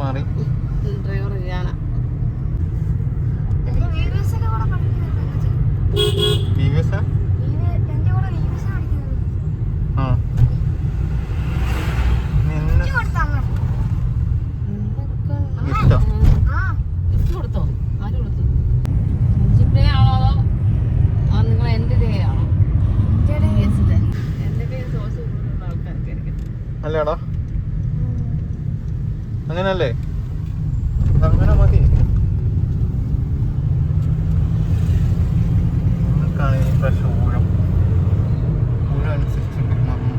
മാറി. ഡ്രൈവർ ഞാനാ T V S എന്റെ അങ്ങനല്ലേ? അങ്ങനെ മതി. നിങ്ങൾക്കാണ് ഈ പ്രാവശ്യം ഊഴം. ഊഴം അനുസരിച്ച് പെരുമാറണം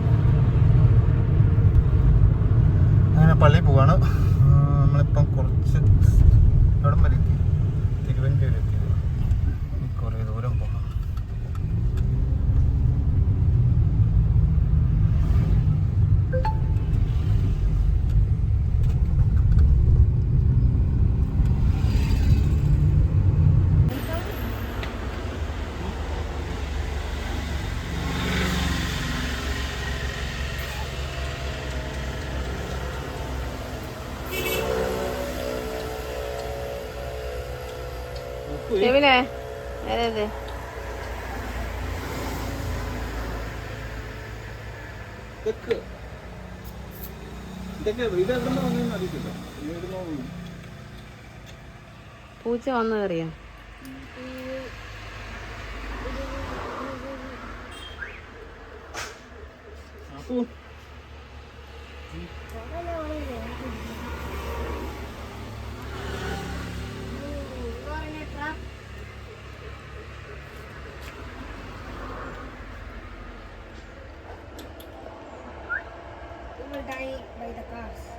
അങ്ങനെ പള്ളിയിൽ പോവാണ്. നമ്മളിപ്പം കുറച്ച് എവിടം വരെ എത്തി. തിരുവനന്തപുരം എത്തി ഇനി കുറേ ദൂരം പോകാം ഷെവിനെ ഏതേ ഇവിടുന്ന് പൂച്ച വന്നു കയറിയോ അപ്പോ die by the cars.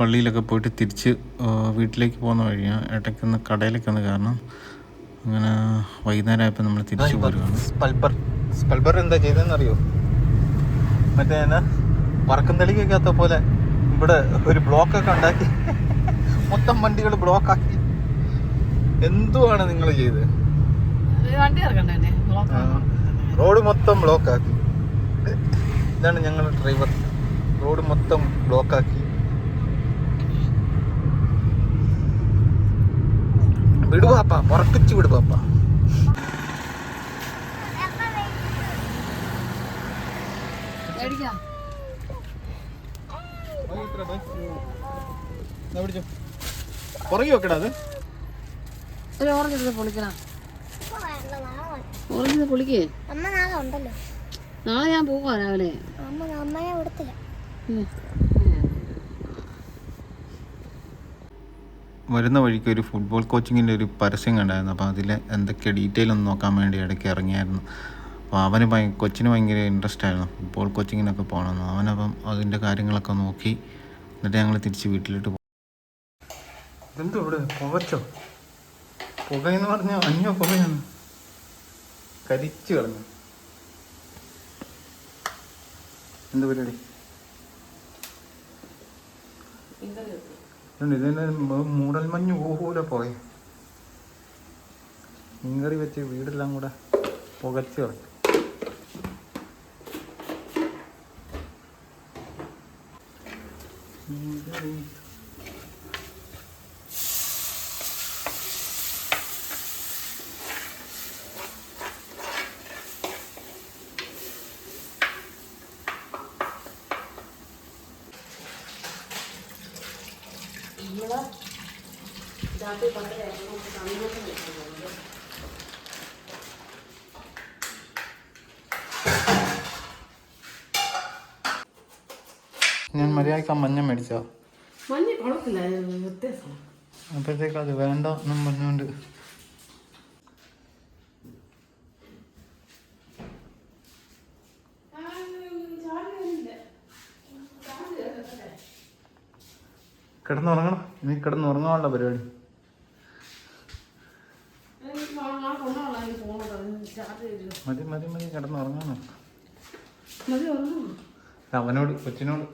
പള്ളിയിലൊക്കെ പോയിട്ട് തിരിച്ച് വീട്ടിലേക്ക് പോകുന്ന വഴിയാണ് ഇടയ്ക്ക് ഒന്ന് കടയിലേക്ക് വന്ന കാരണം അങ്ങനെ വൈകുന്നേരം ആയപ്പോൾ നമ്മൾ തിരിച്ചു പോരുകയാണ് എന്താ ചെയ്തതെന്ന് അറിയോ മറ്റേ എന്നാ വറക്കം തെളിക്കകത്ത പോലെ ഇവിടെ ഒരു ബ്ലോക്കൊക്കെ ഉണ്ടാക്കി. മൊത്തം വണ്ടികൾ ബ്ലോക്കാക്കി. എന്തുവാണ് നിങ്ങൾ ചെയ്തത്? റോഡ് മൊത്തം ബ്ലോക്കാക്കി. ഇതാണ് ഞങ്ങളുടെ ഡ്രൈവർ. റോഡ് മൊത്തം ബ്ലോക്കാക്കി. വിടുവാപ്പ പുറപ്പിച്ച് വിടുവാപ്പ. പുറകെ വെക്കടാ അത്. ഒരു ഓറഞ്ച് എടുത്ത് പൊളിക്കണം. ഓറഞ്ച് പൊളിക്കേ. അമ്മ നാളെ ഉണ്ടല്ലോ. നാളെ ഞാൻ പോവാ രാവിലെ. അമ്മ. വരുന്ന വഴിക്ക് ഒരു ഫുട്ബോൾ കോച്ചിങ്ങിന്റെ ഒരു പരസ്യം കണ്ടായിരുന്നു. അപ്പോൾ അതിൽ എന്തൊക്കെ ഡീറ്റെയിൽ ഒന്ന് നോക്കാൻ വേണ്ടി ഇടയ്ക്ക് ഇറങ്ങിയായിരുന്നു. അപ്പോൾ അവന് ഭയ കൊച്ചിന് ഭയങ്കര ഇൻട്രസ്റ്റ് ആയിരുന്നു ഫുട്ബോൾ കോച്ചിങ്ങിനൊക്കെ പോകണമെന്ന്. അവനപ്പം അതിന്റെ കാര്യങ്ങളൊക്കെ നോക്കി എന്നിട്ട് ഞങ്ങൾ തിരിച്ച് വീട്ടിലോട്ട് പോകും എന്തോ ഇവിടെ? പുകച്ചോ? പുകയെന്ന് പറഞ്ഞാൽ അന്യ പുകയാണ്. കരിച്ചു കളഞ്ഞു. എന്ത് പരിപാടി? ഇതിന് മൂടൽ മഞ്ഞ് പോലെ പോയി. മീൻകറി വെച്ച് വീടെല്ലാം കൂടെ പുകച്ച് കളഞ്ഞു. മീൻകറി രാത്രി പത്തരയാകുമ്പോൾ നമുക്ക് തണ്ണിമത്തൻ വെക്കാൻ പോകുന്നത്. ഞാൻ മര്യാദയ്ക്ക് മഞ്ഞ മേടിച്ചോ? മഞ്ഞ വ്യത്യാസം. അപ്പോഴത്തേക്ക് അത് വേണ്ട എന്നും പറഞ്ഞുകൊണ്ട്. കിടന്നുറങ്ങണം. നീ കിടന്നുറങ്ങാനുള്ള പരിപാടി. മതി മതി മതി കിടന്ന് മതി ഉറങ്ങും. അവനോട് കൊച്ചിനോട്.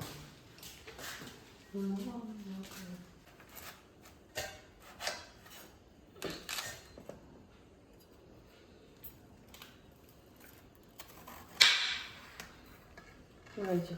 വായിച്ചു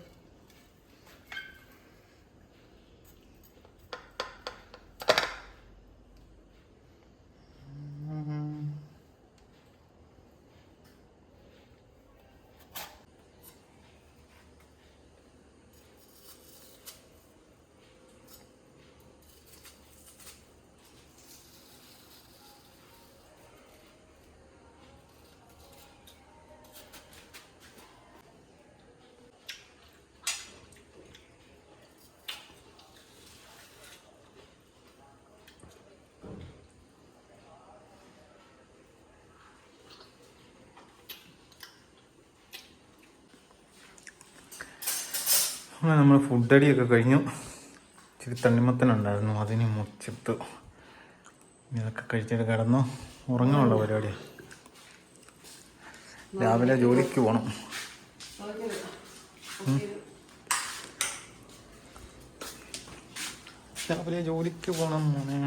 അങ്ങനെ നമ്മൾ ഫുഡ് അടിയൊക്കെ കഴിഞ്ഞു. ഇച്ചിരി തണ്ണിമത്തനുണ്ടായിരുന്നു. അതിന് മുറിച്ചിട്ട് ഇതൊക്കെ കഴിച്ചിട്ട് കിടന്നു. ഉറങ്ങാനുള്ള പരിപാടി രാവിലെ ജോലിക്ക് പോകണം രാവിലെ ജോലിക്ക് പോകണം മോനെ.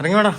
ഇറങ്ങി വേടാ.